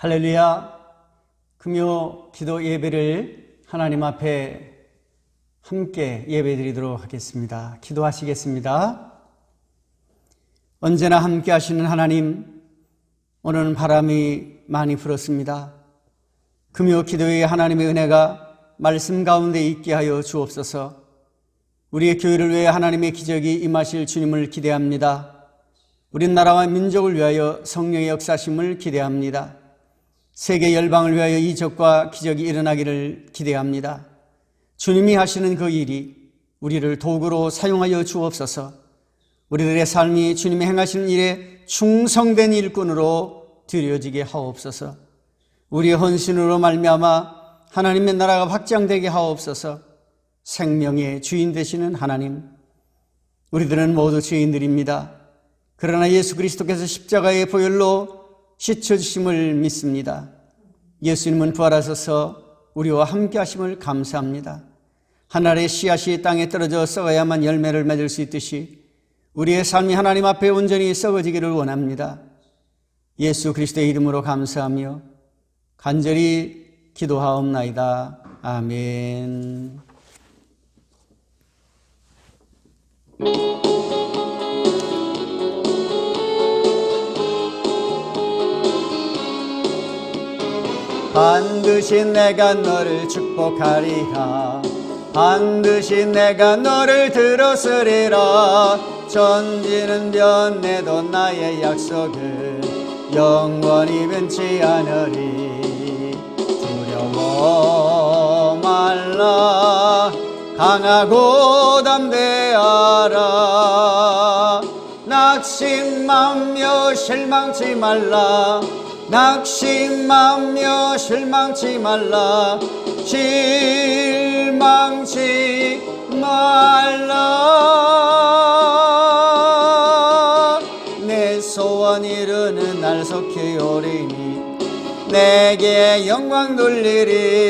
할렐루야. 금요 기도 예배를 하나님 앞에 함께 예배 드리도록 하겠습니다. 기도하시겠습니다. 언제나 함께 하시는 하나님, 오늘은 바람이 많이 불었습니다. 금요 기도에 하나님의 은혜가 말씀 가운데 있게 하여 주옵소서. 우리의 교회를 위해 하나님의 기적이 임하실 주님을 기대합니다. 우리나라와 민족을 위하여 성령의 역사심을 기대합니다. 세계 열방을 위하여 이적과 기적이 일어나기를 기대합니다. 주님이 하시는 그 일이 우리를 도구로 사용하여 주옵소서. 우리들의 삶이 주님이 행하시는 일에 충성된 일꾼으로 드려지게 하옵소서. 우리의 헌신으로 말미암아 하나님의 나라가 확장되게 하옵소서. 생명의 주인 되시는 하나님. 우리들은 모두 죄인들입니다. 그러나 예수 그리스도께서 십자가의 보혈로 씻어주심을 믿습니다. 예수님은 부활하셔서 우리와 함께 하심을 감사합니다. 하늘의 씨앗이 땅에 떨어져 썩어야만 열매를 맺을 수 있듯이 우리의 삶이 하나님 앞에 온전히 썩어지기를 원합니다. 예수 그리스도의 이름으로 감사하며 간절히 기도하옵나이다. 아멘. 반드시 내가 너를 축복하리라. 반드시 내가 너를 들었으리라. 전지는 변해도 나의 약속을 영원히 변치 않으리. 두려워 말라. 강하고 담대하라. 낙심하며 실망치 말라 낙심하며 실망치 말라. 실망치 말라. 내 소원 이루는 날 속히 오리니 내게 영광 돌리리.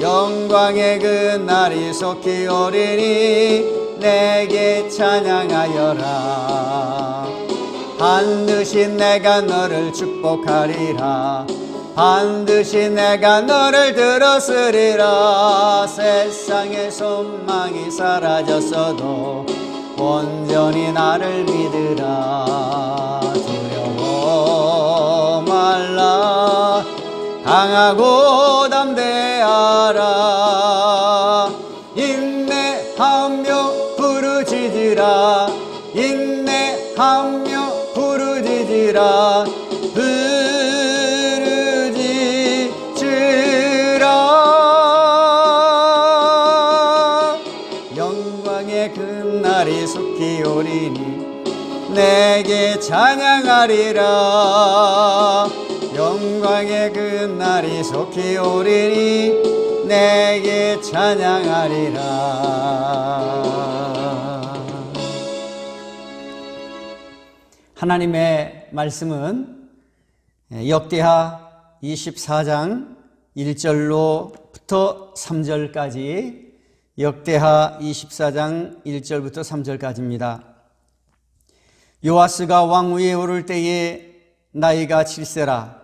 영광의 그 날이 속히 오리니 내게 찬양하여라 반드시 내가 너를 축복하리라. 반드시 내가 너를 들었으리라. 세상의 소망이 사라졌어도 온전히 나를 믿으라. 두려워 말라. 강하고 담대하라 찬양하리라 영광의 그날이 속히 오리니 내게 찬양하리라 하나님의 말씀은 역대하 24장 1절로부터 3절까지 역대하 24장 1절부터 3절까지입니다. 요아스가 왕위에 오를 때에 나이가 7세라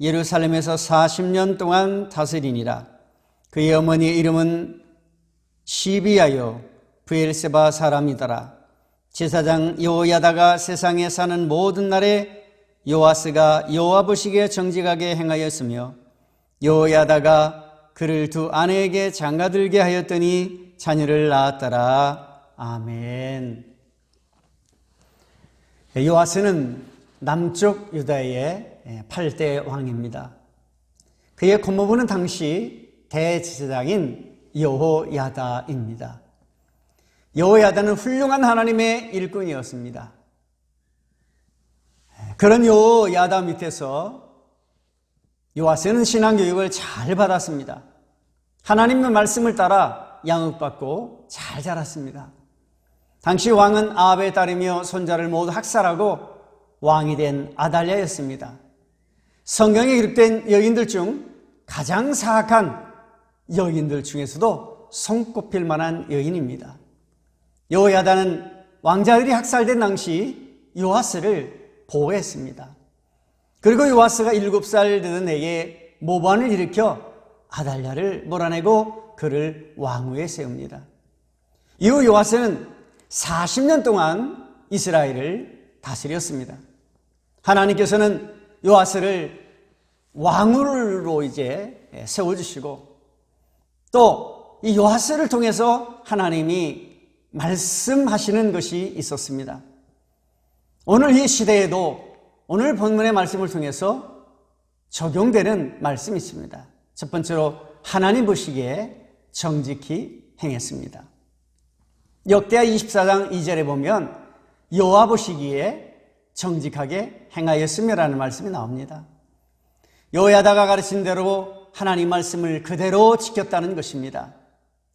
예루살렘에서 40년 동안 다스리니라. 그의 어머니의 이름은 시비아요 부엘세바 사람이더라. 제사장 여호야다가 세상에 사는 모든 날에 요아스가 여호와보시기에 정직하게 행하였으며 여호야다가 그를 두 아내에게 장가들게 하였더니 자녀를 낳았더라. 아멘. 요아스는 남쪽 유다의 8대 왕입니다. 그의 고모부는 당시 대제사장인 여호야다입니다. 여호야다는 훌륭한 하나님의 일꾼이었습니다. 그런 여호야다 밑에서 요아스는 신앙교육을 잘 받았습니다. 하나님의 말씀을 따라 양육받고 잘 자랐습니다. 당시 왕은 아합의 딸이며 손자를 모두 학살하고 왕이 된 아달랴였습니다. 성경에 기록된 여인들 중 가장 사악한 여인들 중에서도 손꼽힐 만한 여인입니다. 여호야다는 왕자들이 학살된 당시 요아스를 보호했습니다. 그리고 요아스가 일곱 살 되던 해에 모반을 일으켜 아달랴를 몰아내고 그를 왕후에 세웁니다. 이후 요아스는 40년 동안 이스라엘을 다스렸습니다. 하나님께서는 요아스를 왕으로 이제 세워주시고 또 이 요아스를 통해서 하나님이 말씀하시는 것이 있었습니다. 오늘 이 시대에도 오늘 본문의 말씀을 통해서 적용되는 말씀이 있습니다. 첫 번째로 하나님 보시기에 정직히 행했습니다. 역대하 24장 2절에 보면 여호와 보시기에 정직하게 행하였으며라는 말씀이 나옵니다. 여호야다가 가르친 대로 하나님 말씀을 그대로 지켰다는 것입니다.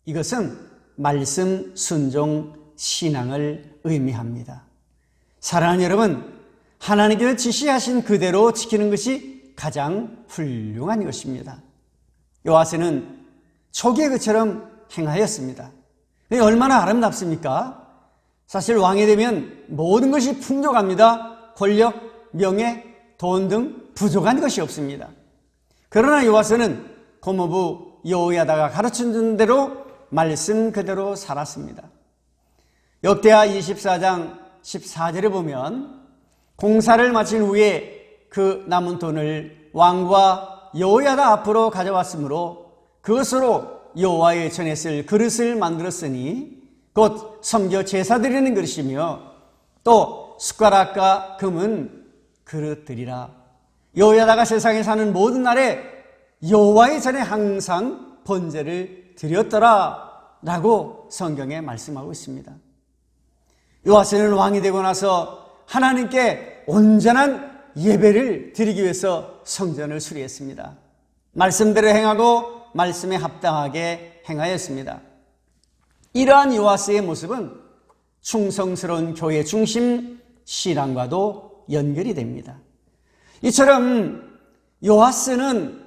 이것은 말씀 순종 신앙을 의미합니다. 사랑하는 여러분, 하나님께서 지시하신 그대로 지키는 것이 가장 훌륭한 것입니다. 요아스는 초기에 그처럼 행하였습니다. 얼마나 아름답습니까? 사실 왕이 되면 모든 것이 풍족합니다. 권력, 명예, 돈 등 부족한 것이 없습니다. 그러나 요아스는 고모부 여호야다가 가르쳐 준 대로 말씀 그대로 살았습니다. 역대하 24장 14절에 보면 공사를 마친 후에 그 남은 돈을 왕과 여호야다 앞으로 가져왔으므로 그것으로 여호와의 전에 쓸 그릇을 만들었으니 곧 섬겨 제사 드리는 그릇이며 또 숟가락과 금은 그릇들이라 여호야다가 세상에 사는 모든 날에 여호와의 전에 항상 번제를 드렸더라 라고 성경에 말씀하고 있습니다. 요아스는 왕이 되고 나서 하나님께 온전한 예배를 드리기 위해서 성전을 수리했습니다. 말씀대로 행하고 말씀에 합당하게 행하였습니다. 이러한 요아스의 모습은 충성스러운 교회 중심 신앙과도 연결이 됩니다. 이처럼 요아스는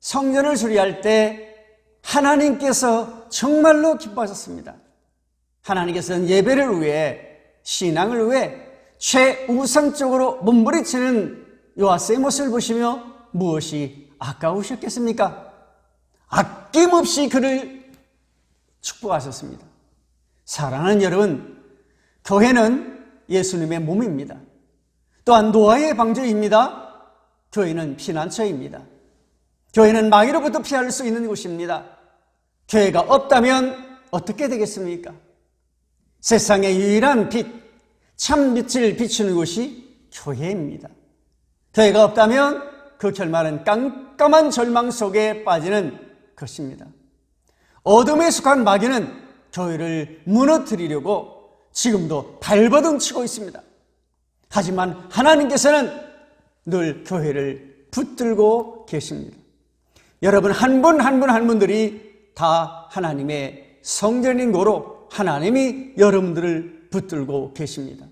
성전을 수리할 때 하나님께서 정말로 기뻐하셨습니다. 하나님께서는 예배를 위해 신앙을 위해 최우선적으로 몸부리치는 요아스의 모습을 보시며 무엇이 아까우셨겠습니까? 아낌없이 그를 축복하셨습니다. 사랑하는 여러분, 교회는 예수님의 몸입니다. 또한 노아의 방주입니다. 교회는 피난처입니다. 교회는 마귀로부터 피할 수 있는 곳입니다. 교회가 없다면 어떻게 되겠습니까? 세상의 유일한 빛, 참 빛을 비추는 곳이 교회입니다. 교회가 없다면 그 결말은 깜깜한 절망 속에 빠지는 것입니다. 어둠에 속한 마귀는 교회를 무너뜨리려고 지금도 발버둥 치고 있습니다. 하지만 하나님께서는 늘 교회를 붙들고 계십니다. 여러분 한 분 한 분 한 분들이 다 하나님의 성전인 거로 하나님이 여러분들을 붙들고 계십니다.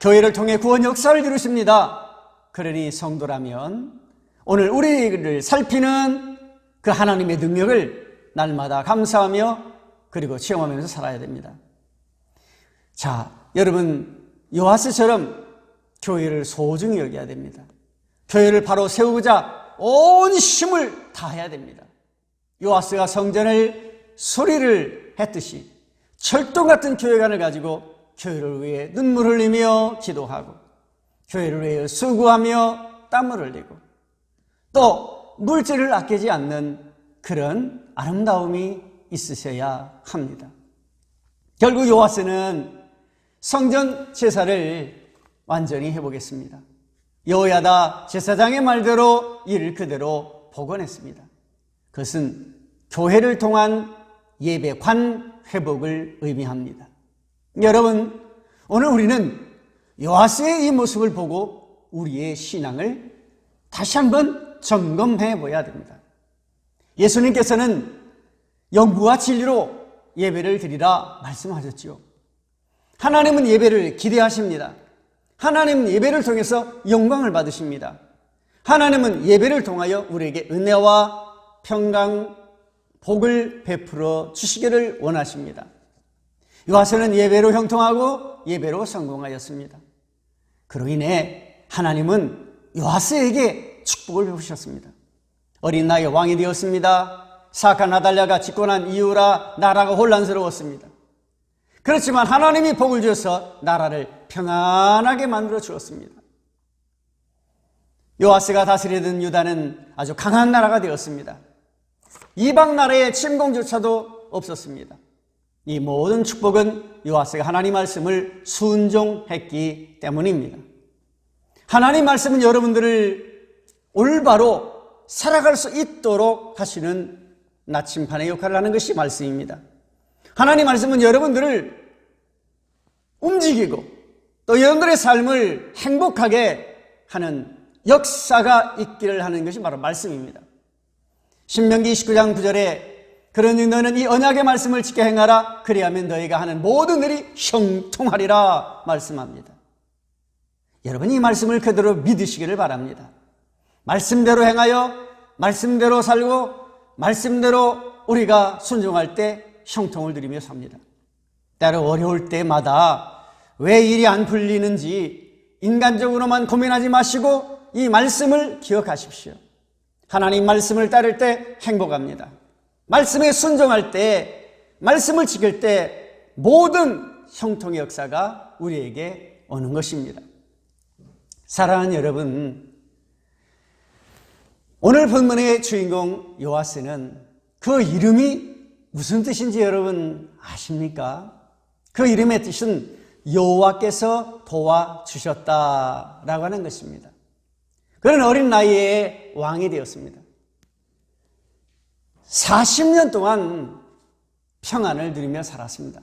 교회를 통해 구원 역사를 이루십니다. 그러니 성도라면 오늘 우리를 살피는 그 하나님의 능력을 날마다 감사하며 그리고 체험하면서 살아야 됩니다. 자, 여러분 요하스처럼 교회를 소중히 여겨야 됩니다. 교회를 바로 세우고자 온 힘을 다해야 됩니다. 요아스가 성전을 소리를 했듯이 철동 같은 교회관을 가지고 교회를 위해 눈물 흘리며 기도하고 교회를 위해 수고하며 땀을 흘리고 또 물질을 아끼지 않는 그런 아름다움이 있으셔야 합니다. 결국 요아스는 성전 제사를 완전히 해보겠습니다. 여호야다 제사장의 말대로 이를 그대로 복원했습니다. 그것은 교회를 통한 예배관 회복을 의미합니다. 여러분, 오늘 우리는 요하스의 이 모습을 보고 우리의 신앙을 다시 한번 점검해 보아야 됩니다. 예수님께서는 영부와 진리로 예배를 드리라 말씀하셨지요. 하나님은 예배를 기대하십니다. 하나님 예배를 통해서 영광을 받으십니다. 하나님은 예배를 통하여 우리에게 은혜와 평강, 복을 베풀어 주시기를 원하십니다. 요하서는 예배로 형통하고 예배로 성공하였습니다. 그로 인해 하나님은 요아스에게 축복을 베푸셨습니다. 어린 나이에 왕이 되었습니다. 사악한 아달랴가 집권한 이유라 나라가 혼란스러웠습니다. 그렇지만 하나님이 복을 주셔서 나라를 평안하게 만들어 주었습니다. 요아스가 다스리던 유다는 아주 강한 나라가 되었습니다. 이방 나라의 침공조차도 없었습니다. 이 모든 축복은 요아스가 하나님 말씀을 순종했기 때문입니다. 하나님 말씀은 여러분들을 올바로 살아갈 수 있도록 하시는 나침판의 역할을 하는 것이 말씀입니다. 하나님 말씀은 여러분들을 움직이고 또 여러분들의 삶을 행복하게 하는 역사가 있기를 하는 것이 바로 말씀입니다. 신명기 29장 9절에 그러니 너는 이 언약의 말씀을 지켜 행하라 그리하면 너희가 하는 모든 일이 형통하리라 말씀합니다. 여러분 이 말씀을 그대로 믿으시기를 바랍니다. 말씀대로 행하여 말씀대로 살고 말씀대로 우리가 순종할 때 형통을 드리며 삽니다. 때로 어려울 때마다 왜 일이 안 풀리는지 인간적으로만 고민하지 마시고 이 말씀을 기억하십시오. 하나님 말씀을 따를 때 행복합니다. 말씀에 순종할 때, 말씀을 지킬 때 모든 형통의 역사가 우리에게 오는 것입니다. 사랑하는 여러분, 오늘 본문의 주인공 요아스는 그 이름이 무슨 뜻인지 여러분 아십니까? 그 이름의 뜻은 여호와께서 도와주셨다라고 하는 것입니다. 그는 어린 나이에 왕이 되었습니다. 40년 동안 평안을 누리며 살았습니다.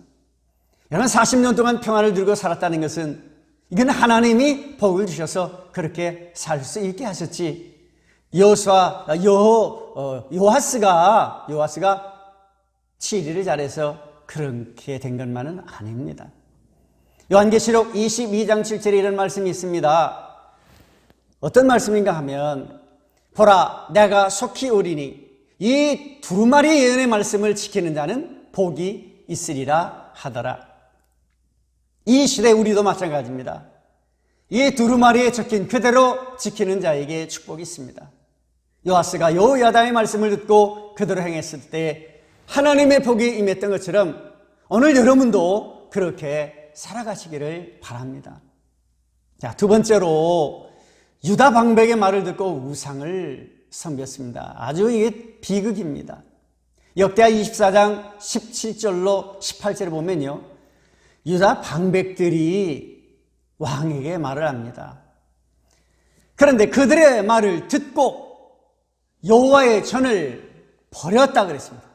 여러분 40년 동안 평안을 누리고 살았다는 것은 이건 하나님이 복을 주셔서 그렇게 살 수 있게 하셨지. 요 어, 요하스가 요하스가 치리를 잘해서 그렇게 된 것만은 아닙니다. 요한계시록 22장 7절에 이런 말씀이 있습니다. 어떤 말씀인가 하면 보라 내가 속히 오리니 이 두루마리 예언의 말씀을 지키는 자는 복이 있으리라 하더라. 이 시대 우리도 마찬가지입니다. 이 두루마리에 적힌 그대로 지키는 자에게 축복이 있습니다. 요하스가 여호야다의 말씀을 듣고 그대로 행했을 때 하나님의 복이 임했던 것처럼 오늘 여러분도 그렇게 살아가시기를 바랍니다. 자, 두 번째로 유다 방백의 말을 듣고 우상을 섬겼습니다. 아주 이게 비극입니다. 역대하 24장 17절로 18절에 보면요. 유다 방백들이 왕에게 말을 합니다. 그런데 그들의 말을 듣고 여호와의 전을 버렸다 그랬습니다.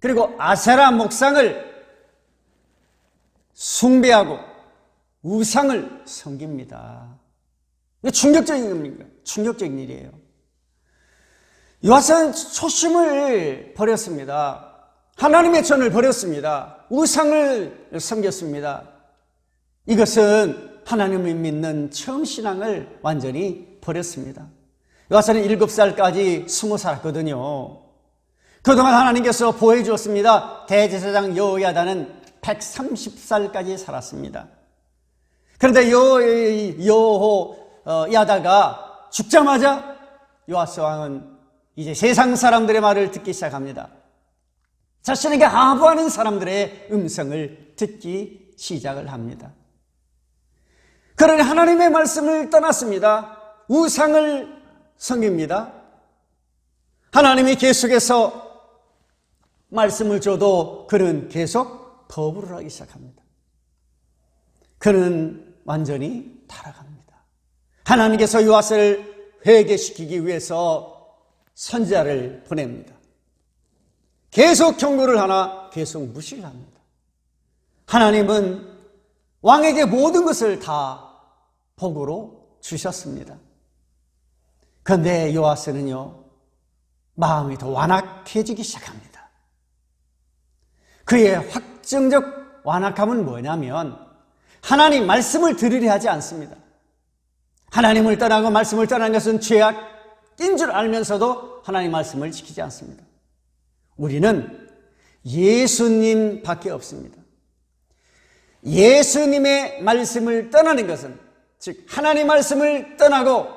그리고 아세라 목상을 숭배하고 우상을 섬깁니다. 충격적인 겁니까? 충격적인 일이에요. 요하스는 초심을 버렸습니다. 하나님의 전을 버렸습니다. 우상을 섬겼습니다. 이것은 하나님을 믿는 처음 신앙을 완전히 버렸습니다. 요하스는 일곱 살까지 스무 살았거든요. 그동안 하나님께서 보여 주었습니다. 대제사장 여호야다는 130살까지 살았습니다. 그런데 여호야다가 죽자마자 요하스 왕은 이제 세상 사람들의 말을 듣기 시작합니다. 자신에게 아부하는 사람들의 음성을 듣기 시작을 합니다. 그러니 하나님의 말씀을 떠났습니다. 우상을 섬깁니다. 하나님이 계속해서 말씀을 줘도 그는 계속 거부를 하기 시작합니다. 그는 완전히 타락합니다. 하나님께서 요아스를 회개시키기 위해서 선자를 보냅니다. 계속 경고를 하나 계속 무시를 합니다. 하나님은 왕에게 모든 것을 다 복으로 주셨습니다. 그런데 요아스는요, 마음이 더 완악해지기 시작합니다. 그의 확정적 완악함은 뭐냐면, 하나님 말씀을 들으려 하지 않습니다. 하나님을 떠나고 말씀을 떠나는 것은 죄악인 줄 알면서도 하나님 말씀을 지키지 않습니다. 우리는 예수님 밖에 없습니다. 예수님의 말씀을 떠나는 것은 즉 하나님 말씀을 떠나고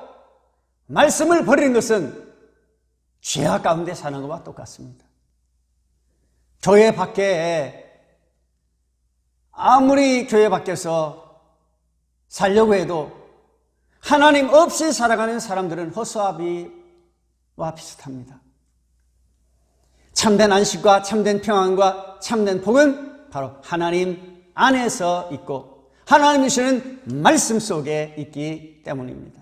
말씀을 버리는 것은 죄악 가운데 사는 것과 똑같습니다. 교회 밖에 아무리 교회 밖에서 살려고 해도 하나님 없이 살아가는 사람들은 허수아비와 비슷합니다. 참된 안식과 참된 평안과 참된 복은 바로 하나님 안에서 있고 하나님이 주시는 말씀 속에 있기 때문입니다.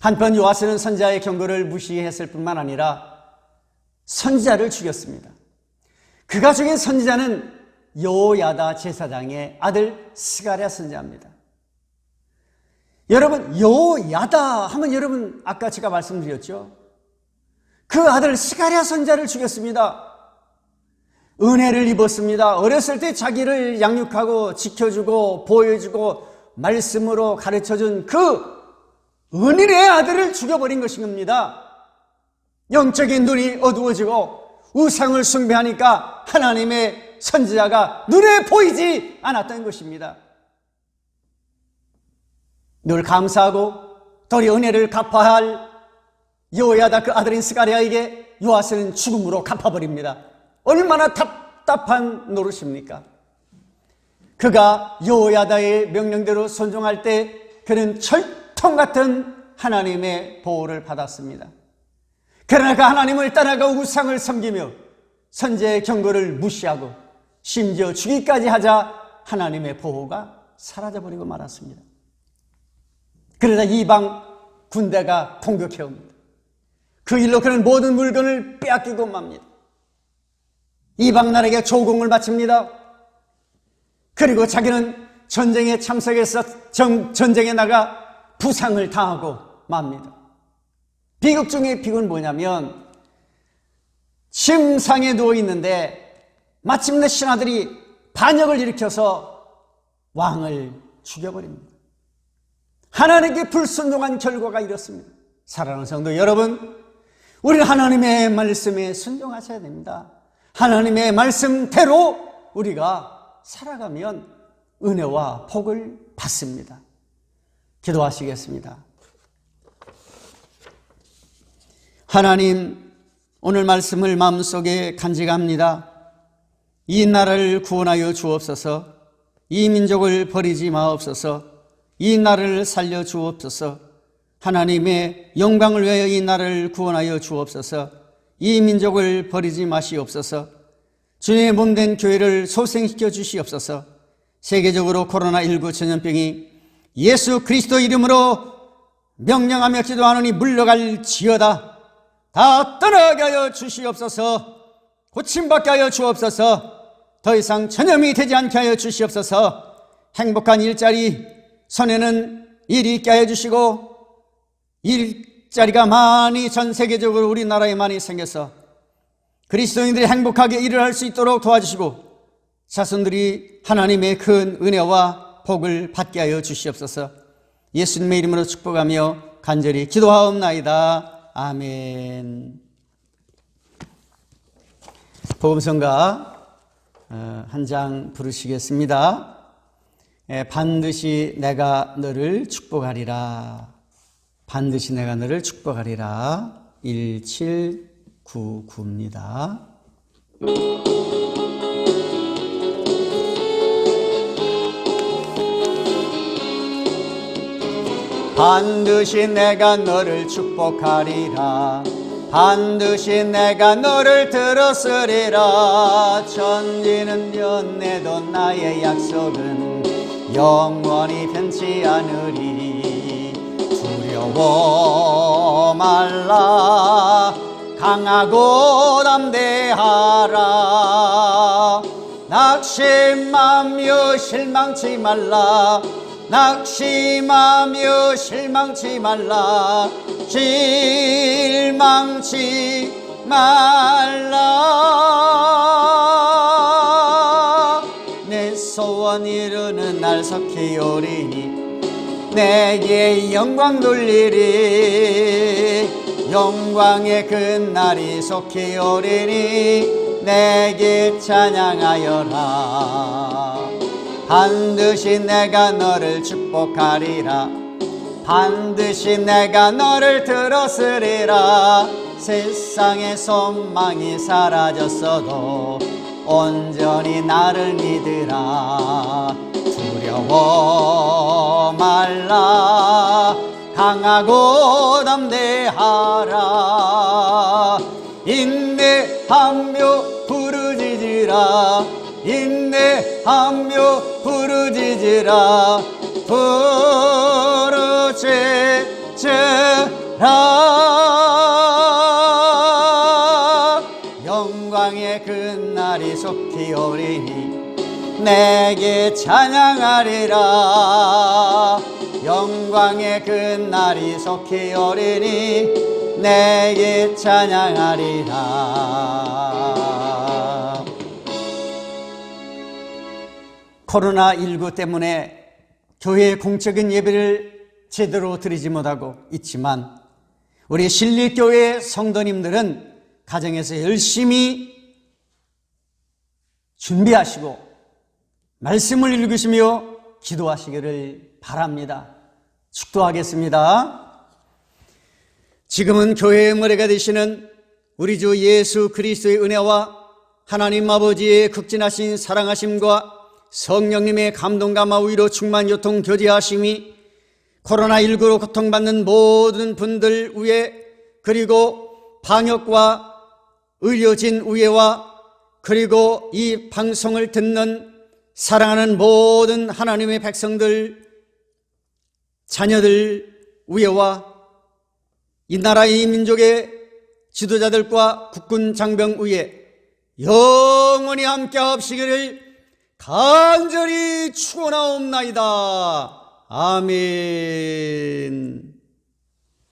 한편 요아스는 선자의 경고를 무시했을 뿐만 아니라 선지자를 죽였습니다. 그가 죽인 선지자는 요야다 제사장의 아들 스가랴 선지자입니다. 여러분 요야다 하면 여러분 아까 제가 말씀드렸죠. 그 아들 스가랴 선자를 죽였습니다. 은혜를 입었습니다. 어렸을 때 자기를 양육하고 지켜주고 보여주고 말씀으로 가르쳐준 그 은인의 아들을 죽여버린 것인 겁니다. 영적인 눈이 어두워지고 우상을 숭배하니까 하나님의 선지자가 눈에 보이지 않았던 것입니다. 늘 감사하고 도리 은혜를 갚아야 할 요야다 그 아들인 스가리아에게 요아스는 죽음으로 갚아버립니다. 얼마나 답답한 노릇입니까? 그가 요야다의 명령대로 순종할 때 그는 철 통 같은 하나님의 보호를 받았습니다. 그러나 그 하나님을 따라가 우상을 섬기며 선제의 경고를 무시하고 심지어 죽이까지 하자 하나님의 보호가 사라져버리고 말았습니다. 그러자 이방 군대가 공격해 옵니다. 그 일로 그는 모든 물건을 빼앗기고 맙니다. 이방 나라에게 조공을 바칩니다. 그리고 자기는 전쟁에 참석해서 정, 전쟁에 나가 부상을 당하고 맙니다. 비극 중에 비극은 뭐냐면 침상에 누워 있는데 마침내 신하들이 반역을 일으켜서 왕을 죽여버립니다. 하나님께 불순종한 결과가 이렇습니다. 사랑하는 성도 여러분, 우리는 하나님의 말씀에 순종하셔야 됩니다. 하나님의 말씀대로 우리가 살아가면 은혜와 복을 받습니다. 기도하시겠습니다. 하나님, 오늘 말씀을 마음속에 간직합니다. 이 나라를 구원하여 주옵소서, 이 민족을 버리지 마옵소서, 이 나라를 살려 주옵소서, 하나님의 영광을 위하여 이 나라를 구원하여 주옵소서, 이 민족을 버리지 마시옵소서, 주님의 몸된 교회를 소생시켜 주시옵소서, 세계적으로 코로나19 전염병이 예수 그리스도 이름으로 명령하며 기도하노니 물러갈 지어다. 다 떠나게 하여 주시옵소서. 고침받게 하여 주옵소서. 더 이상 전염이 되지 않게 하여 주시옵소서. 행복한 일자리, 손에는 일이 있게 하여 주시고, 일자리가 많이 전 세계적으로 우리나라에 많이 생겨서 그리스도인들이 행복하게 일을 할 수 있도록 도와주시고, 자손들이 하나님의 큰 은혜와 복을 받게 하여 주시옵소서. 예수님의 이름으로 축복하며 간절히 기도하옵나이다. 아멘. 복음성가 어, 한장 부르시겠습니다. 예, 반드시 내가 너를 축복하리라. 반드시 내가 너를 축복하리라. 1799입니다. 반드시 내가 너를 축복하리라. 반드시 내가 너를 들었으리라. 천지는 연내도 나의 약속은 영원히 변치 않으리. 두려워 말라. 강하고 담대하라. 낙심하며 실망치 말라 낙심하며 실망치 말라. 실망치 말라. 내 소원 이루는 날 석히 오리니 내게 영광 돌리리. 영광의 그날이 속히 오리니 내게 찬양하여라 반드시 내가 너를 축복하리라. 반드시 내가 너를 들었으리라. 세상의 소망이 사라졌어도 온전히 나를 믿으라. 두려워 말라. 강하고 담대하라. 인내하며 부르짖으라 인내하며 부르짖으라. 부르짖으라. 영광의 그날이 속히 오리니 내게 찬양하리라. 영광의 그날이 속히 오리니 내게 찬양하리라 코로나19 때문에 교회의 공적인 예배를 제대로 드리지 못하고 있지만 우리 신리교회 성도님들은 가정에서 열심히 준비하시고 말씀을 읽으시며 기도하시기를 바랍니다. 축도하겠습니다. 지금은 교회의 머리가 되시는 우리 주 예수 그리스도의 은혜와 하나님 아버지의 극진하신 사랑하심과 성령님의 감동과 마위로 충만 요통 교제하심이 코로나19로 고통받는 모든 분들 위해 그리고 방역과 의료진 위에와 그리고 이 방송을 듣는 사랑하는 모든 하나님의 백성들 자녀들 위에와 이 나라의 이 민족의 지도자들과 국군 장병 위에 영원히 함께 하시기를 간절히 축원하옵나이다. 아멘.